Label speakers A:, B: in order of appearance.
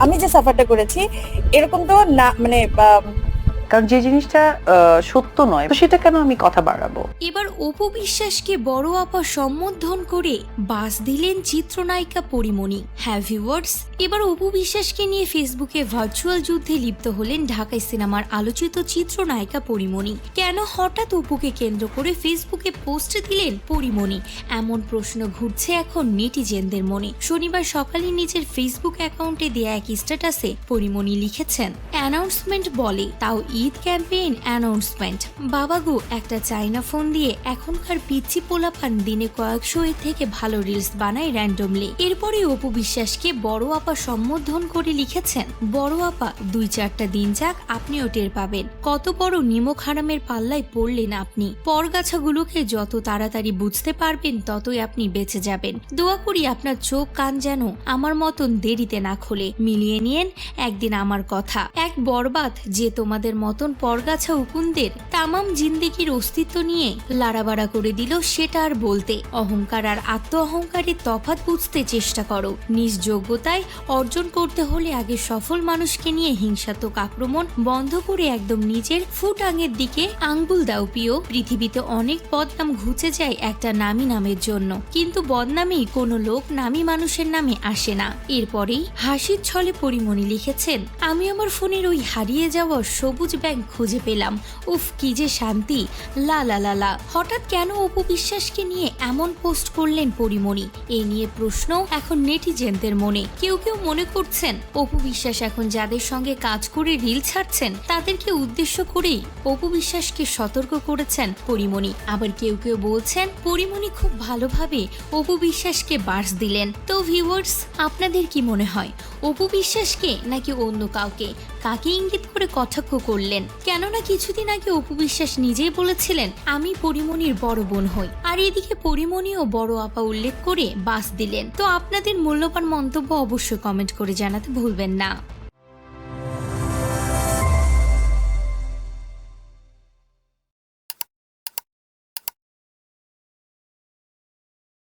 A: আমি যে সাফারটা করেছি এরকম তো না মানে
B: কারণ যে জিনিসটা সত্য নয়, তো সেটা কেন আমি কথা বাড়াবো?
C: এবার অপু বিশ্বাসকে বড় আপা সম্বোধন করে বাস দিলেন চিত্রনায়িকা পরিমণি। হ্যাঁ ভিউয়ার্স এবার অপু বিশ্বাসকে নিয়ে ফেসবুকে ভার্চুয়াল যুদ্ধে লিপ্ত হলেন ঢাকাই সিনেমার আলোচিত চিত্রনায়িকা পরিমণি। কেন হঠাৎ অপুকে কেন্দ্র করে ফেসবুকে পোস্ট দিলেন পরিমণি? এমন প্রশ্ন ঘুরছে এখন নেটিজেনদের মনে। শনিবার সকালে নিজের ফেসবুক অ্যাকাউন্টে দেয়া এক স্ট্যাটাসে পরিমণি লিখেছেন অ্যানাউন্সমেন্ট বলে, তাও ঈদ ক্যাম্পেইন অ্যানাউন্সমেন্ট। বাবাগো, একটা চাইনা ফোন দিয়ে এখনকার পিচ্ছি পোলাপান দিনে কয়েকশো এর থেকে ভালো রিলস বানায় র্যান্ডমলি এরপরে অপু বিশ্বাসকে বড় আপা সম্বোধন করে লিখেছেন, বড় আপা, দুই চারটা দিন যাক, আপনিও টের পাবেন। কত বড় নিমক হারামের পাল্লায় পড়লেন আপনি। পরগাছাগুলোকে যত তাড়াতাড়ি বুঝতে পারবেন, ততই আপনি বেঁচে যাবেন। দোয়া করি আপনার চোখ কান যেন আমার মতন দেরিতে না খোলে। মিলিয়ে নিয়েন একদিন আমার কথা। এক বরবাদ যে তোমাদের মতন পরগাছা উকুনদের তামাম জিন্দেগির অস্তিত্ব নিয়ে লাড়াবাড়া করে দিল সেটা আর বলতে। অহংকার আর আত্ম অহংকারের তফাৎ বুঝতে চেষ্টা করো। নিজ যোগ্যতায় অর্জন করতে হলে আগে সফল মানুষকে নিয়ে হিংসাত্মক আক্রমণ বন্ধ করে একদম নিজের ফুটাঙের দিকে আঙ্গুল দাও প্রিয়। পৃথিবীতে অনেক বদনাম ঘুচে যায় একটা নামি নামের জন্য। কিন্তু বদনামি কোনো লোক নামি মানুষের নামে আসে না। এরপরেই হাসির ছলে পরিমণি লিখেছেন, আমি আমার ফোনের ওই হারিয়ে যাওয়া সবুজ ব্যাগ খুঁজে পেলাম। উফ, কি যে শান্তি। লা লা লা লা। হঠাৎ কেন অপু বিশ্বাসকে নিয়ে এমন পোস্ট করলেন পরিমণি? এই নিয়ে প্রশ্ন এখন নেটিজেনদের মনে। কেউ কেউ মনে করছেন, অপু বিশ্বাস এখন যাদের সঙ্গে কাজ করে রিল ছাড়ছেন, তাদেরকে উদ্দেশ্য করেই অপু বিশ্বাসকে সতর্ক করেছেন পরিমণি। আবার কেউ কেউ বলছেন, পরিমণি খুব ভালোভাবে অপু বিশ্বাসকে বার্স দিলেন। তো ভিউয়ার্স, আপনাদের কি মনে হয়? অপু বিশ্বাসকে নাকি অন্য কাউকে? কাকে ইঙ্গিত করে কটাক্ষ করলেন? কেননা কিছুদিন আগে অপু বিশ্বাস নিজেই বলেছিলেন, আমি পরিমণির বড় বোন হই। আর এদিকে পরিমণিও বড় আপা উল্লেখ করে বাস দিলেন। তো আপনাদের মূল্যবান মন্তব্য অবশ্যই কমেন্ট করে জানাতে ভুলবেন না।